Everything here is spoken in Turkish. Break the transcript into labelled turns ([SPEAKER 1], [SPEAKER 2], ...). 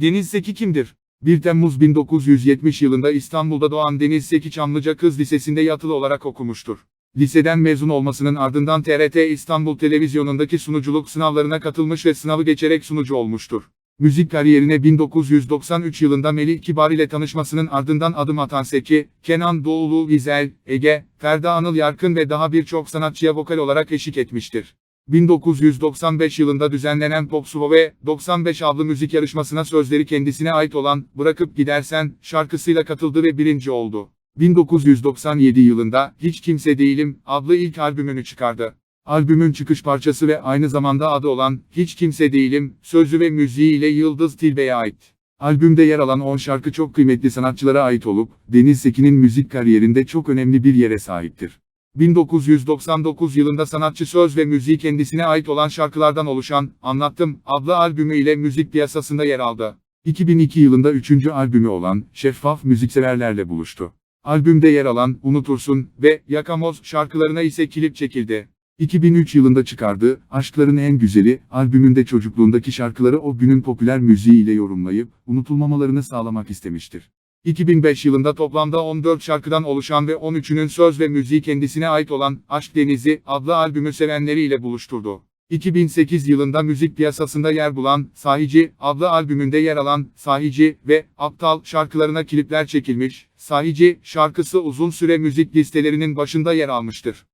[SPEAKER 1] Deniz Seki kimdir? 1 Temmuz 1970 yılında İstanbul'da doğan Deniz Seki Çamlıca Kız Lisesi'nde yatılı olarak okumuştur. Liseden mezun olmasının ardından TRT İstanbul Televizyonu'ndaki sunuculuk sınavlarına katılmış ve sınavı geçerek sunucu olmuştur. Müzik kariyerine 1993 yılında Melih Kibar ile tanışmasının ardından adım atan Seki, Kenan Doğulu, İzel, Ege, Ferda Anıl Yarkın ve daha birçok sanatçıya vokal olarak eşlik etmiştir. 1995 yılında düzenlenen Pop Suvo ve 95 adlı müzik yarışmasına sözleri kendisine ait olan Bırakıp Gidersen şarkısıyla katıldı ve birinci oldu. 1997 yılında Hiç Kimse Değilim adlı ilk albümünü çıkardı. Albümün çıkış parçası ve aynı zamanda adı olan Hiç Kimse Değilim, sözü ve müziği ile Yıldız Tilbe'ye ait. Albümde yer alan 10 şarkı çok kıymetli sanatçılara ait olup, Deniz Sekin'in müzik kariyerinde çok önemli bir yere sahiptir. 1999 yılında sanatçı söz ve müziği kendisine ait olan şarkılardan oluşan Anlattım adlı albümü ile müzik piyasasında yer aldı. 2002 yılında 3. albümü olan Şeffaf müzikseverlerle buluştu. Albümde yer alan Unutursun ve Yakamoz şarkılarına ise klip çekildi. 2003 yılında çıkardığı Aşkların En Güzeli albümünde çocukluğundaki şarkıları o günün popüler müziği ile yorumlayıp unutulmamalarını sağlamak istemiştir. 2005 yılında toplamda 14 şarkıdan oluşan ve 13'ünün söz ve müziği kendisine ait olan Aşk Denizi adlı albümü sevenleriyle buluşturdu. 2008 yılında müzik piyasasında yer bulan Sahici adlı albümünde yer alan Sahici ve Aptal şarkılarına klipler çekilmiş, Sahici şarkısı uzun süre müzik listelerinin başında yer almıştır.